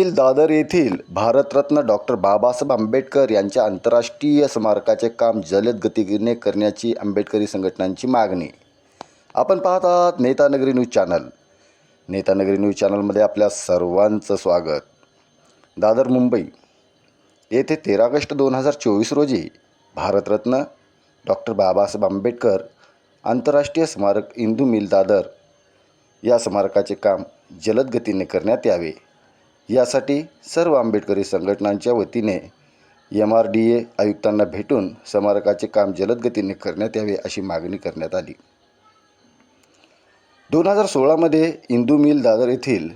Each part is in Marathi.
मिल दादर येथील भारतरत्न डॉक्टर बाबासाहेब आंबेडकर यांच्या आंतरराष्ट्रीय स्मारकाचे काम जलद गतीने करण्याची आंबेडकरी संघटनांची मागणी. आपण पाहत आहात Netanagari news channel. Netanagari news चॅनलमध्ये आपल्या सर्वांचं स्वागत. दादर मुंबई. येथे तेरा ऑगस्ट दोन हजार चोवीस रोजी भारतरत्न डॉक्टर बाबासाहेब आंबेडकर आंतरराष्ट्रीय स्मारक इंदू मिल दादर या स्मारकाचे काम जलद गतीने करण्यात यावे. यासाठी सर्व आंबेडकरी संघटनांच्या वतीने एम आर डी ए आयुक्तांना भेटून स्मारकाचे काम जलद गतीने करण्यात यावे अशी मागणी करण्यात आली. दोन हजार सोळामध्ये इंदू मिल दादर येथील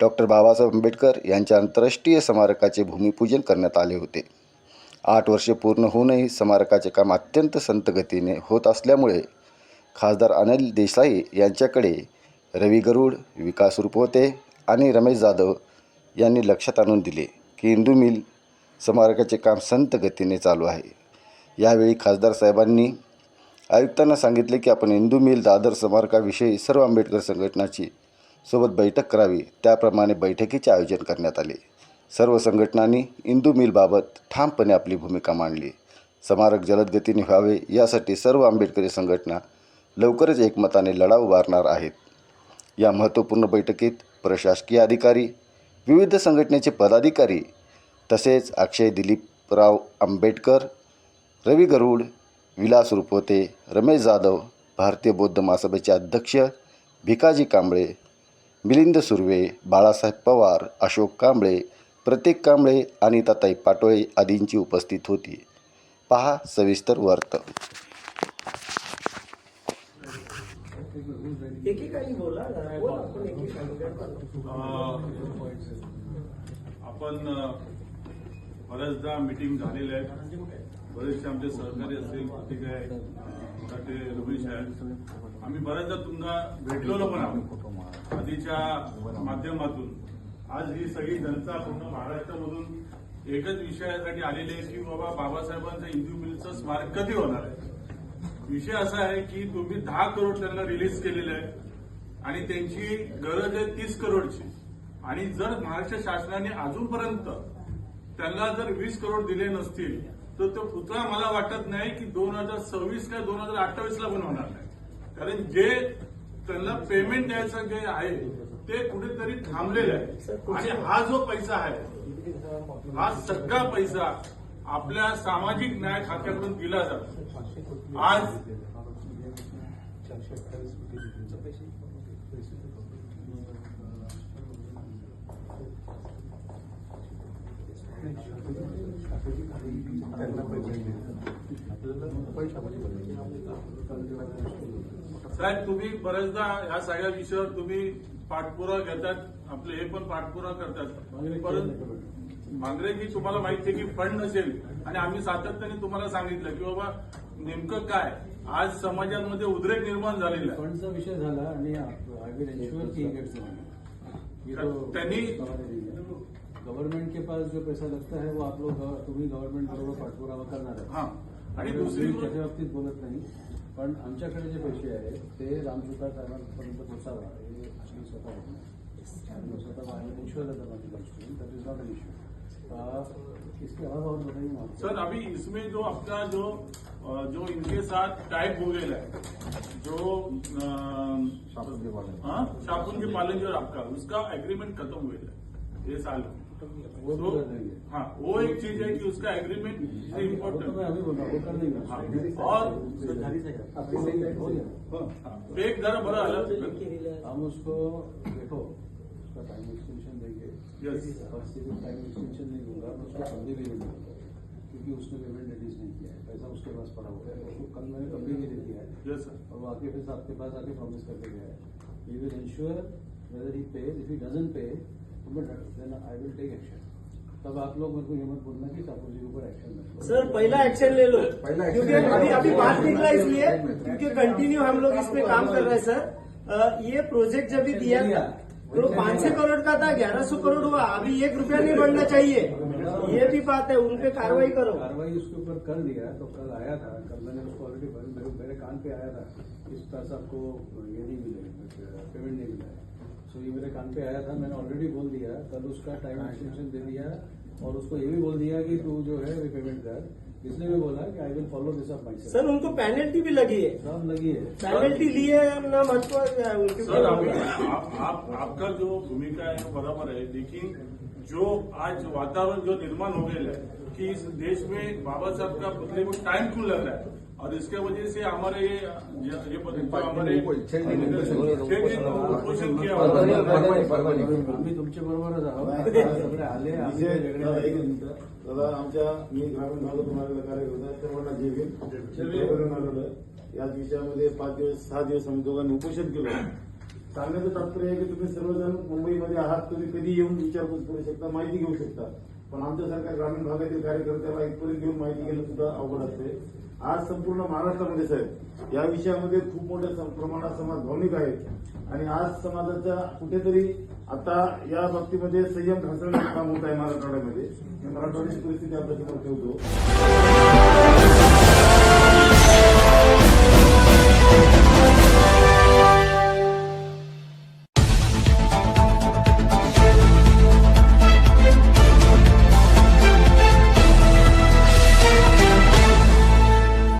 डॉक्टर बाबासाहेब आंबेडकर यांच्या आंतरराष्ट्रीय स्मारकाचे भूमिपूजन करण्यात आले होते. आठ वर्षे पूर्ण होऊनही स्मारकाचे काम अत्यंत संत गतीने होत असल्यामुळे खासदार अनिल देसाई यांच्याकडे रवी गरुड विकास रुपवते आणि रमेश जाधव यांनी लक्षात आणून दिले की इंदू मिल स्मारकाचे काम संत गतीने चालू आहे. यावेळी खासदार साहेबांनी आयुक्तांना सांगितले की आपण इंदू मिल दादर स्मारकाविषयी सर्व आंबेडकर संघटनाची सोबत बैठक करावी. त्याप्रमाणे बैठकीचे आयोजन करण्यात आले. सर्व संघटनांनी इंदू मिलबाबत ठामपणे आपली भूमिका मांडली. स्मारक जलदगतीने व्हावे यासाठी सर्व आंबेडकरी संघटना लवकरच एकमताने लढा उभारणार आहेत. या महत्त्वपूर्ण बैठकीत प्रशासकीय अधिकारी विविध संघटनेचे पदाधिकारी तसेच अक्षय दिलीपराव आंबेडकर रवी गरुड विलास रुपोते रमेश जाधव भारतीय बौद्ध महासभेचे अध्यक्ष भिकाजी कांबळे मिलिंद सुर्वे बाळासाहेब पवार अशोक कांबळे प्रतीक कांबळे आणि ताताई पाटोळे आदींची उपस्थित होती. पहा सविस्तर वर्त. एकेकाळी बोला आपण बऱ्याचदा मीटिंग झालेले आहेत. बरेचसे आमचे सहकारी असतील ठीक आहे. मराठे रमेश आहेत आम्ही बऱ्याचदा तुम्हाला भेटलेलो पण आहोत. आधीच्या माध्यमातून. आज ही सगळी जनता पूर्ण महाराष्ट्रामधून एकच विषयासाठी आलेली आहे की बाबा बाबासाहेबांचं इंदू मिलचं स्मारक कधी होणार आहे? विषय असा आहे की तुम्ही दहा करोड त्यांना रिलीज केलेले आहे आणि त्यांची गरज आहे तीस करोडची. आणि जर महाराष्ट्र शासनाने अजूनपर्यंत त्यांना जर वीस करोड दिले नसतील तर तो पुतळा मला वाटत नाही की दोन हजार सव्वीस का दोन हजार अठ्ठावीस ला पण होणार नाही. कारण जे त्यांना पेमेंट द्यायचं जे आहे ते कुठेतरी थांबलेलं आहे. आणि हा जो पैसा आहे हा सगळा पैसा आपल्या सामाजिक न्याय खात्याकडून दिला जातो. आज साहेब तुम्ही बऱ्याचदा ह्या सगळ्या विषयावर तुम्ही पाठपुरा घेतात आपले हे पण पाठपुरा करतात. परंतु मांगरेजी तुम्हाला माहिती आहे की फंड नसेल. आणि आम्ही सातत्याने तुम्हाला सांगितलं की बाबा नेमकं काय? आज समाजामध्ये उद्रेक निर्माण झालेला आहे. फंडचा विषय झाला आणि आय विल एन्श्योर की गेट्स ये तो त्यांनी- गवर्नमेंट के पास जो पैसा लगता है वो आप लोग तुम्ही गव्हर्नमेंट बरोबर पाठपुरावा करणार आहे हा. आणि आणि दुसरी त्याच्या बाबतीत बोलत नाही. पण आमच्याकडे जे पैसे आहेत ते रामसुता साहेबांपर्यंत पोचावा हे आम्ही स्वतः बघणार. आम्ही स्वतः I will ensure that is not an issue इसके अलावा और बताइए सर अभी इसमें जो आपका जो जो इनके साथ टाइप हो गया है जो अ, हाँ शाकुन के पालन जो आपका उसका एग्रीमेंट खत्म हुए है ये साल वो तो हाँ वो एक चीज़ है कि उसका एग्रीमेंट तो इम्पोर्टेंट अभी बोल रहा हूँ वो कर देंगे। हाँ, और है, हो। एक जरा बड़ा अलग हम उसको देखो उसका टाइम एक्सटेंशन देंगे। और सिर्फ़ टाइम एक्सटेंशन नहीं दूँगा मैं उसको कभी भी नहीं दूँगा क्योंकि उसने पेमेंट रिलीज़ नहीं किया है। पैसा उसके पास पड़ा हुआ है उसको कल मैंने कभी भी दे दिया है। और वो आके फिर आपके पास आके प्रॉमिस करके गया है। We will ensure whether he pay if he doesn't pay then I will take action तब आप लोग मेरे को ये मत बोलना कि ठाकुर जी के ऊपर एक्शन लो सर पहला एक्शन ले लो। क्योंकि अभी अभी बात निकला इसलिए क्योंकि कंटिन्यू हम लोग इस पे काम कर रहे हैं सर ये प्रोजेक्ट जब भी दिया तो पाँच सौ करोड़ का था ग्यारह सौ करोड़ हुआ अभी एक रुपया नहीं बढ़ना चाहिए। ये भी बात है उन पे कार्रवाई करो। कार्रवाई उसके ऊपर कर दिया तो कल आया था कल मैंने उसको ऑलरेडी मेरे मेरे कान पे आया था इस तरह से आपको ये नहीं मिले पेमेंट नहीं मिला है। सो तो ये मेरे कान पे आया था मैंने ऑलरेडी बोल दिया कल उसका टाइम एक्सटेंशन दे दिया और उसको ये भी बोल दिया कि तू जो है रिपेमेंट कर इसने भी बोला कि I will follow this up my sir उनको पेनल्टी भी लगी है। सब लगी है। पेनल्टी ली है ना महत्व उनके सर आप, आप, आप आपका जो भूमिका है वो बराबर है। लेकिन जो आज वातावरण जो निर्माण हो गया है कि इस देश में बाबा साहब का पुतले को टाइम क्यों लग रहा है। और इसके वजह से हमारे ये ये- जो हमारे किया है। आम्ही तुमच्या बरोबरच आहोत. आले दादा, आमच्या मी ग्रामीण भागातून आलेला कार्यकर्ता आहे, सर्वांना आलेलो आहे. याच विषयामध्ये पाच दिवस सहा दिवस आम्ही दोघांनी उपोषण केलं. सांगण्याचं तात्पर्य आहे की तुम्ही सर्वजण मुंबईमध्ये आहात तुम्ही कधी येऊन विचारपूस करू शकता माहिती घेऊ शकता. पण आमच्यासारख्या ग्रामीण भागातील कार्यकर्त्याला इथपर्यंत घेऊन माहिती घेणं सुद्धा अवघड असते. आज संपूर्ण महाराष्ट्रामध्ये साहेब या विषयामध्ये खूप मोठ्या प्रमाणात समाज भावनिक आहेत. आणि आज समाजाच्या कुठेतरी आता या बाबतीमध्ये संयम ढासळण्याचं काम होत आहे मराठवाड्यामध्ये. मराठवाड्याची परिस्थिती आपल्यासमोर ठेवतो.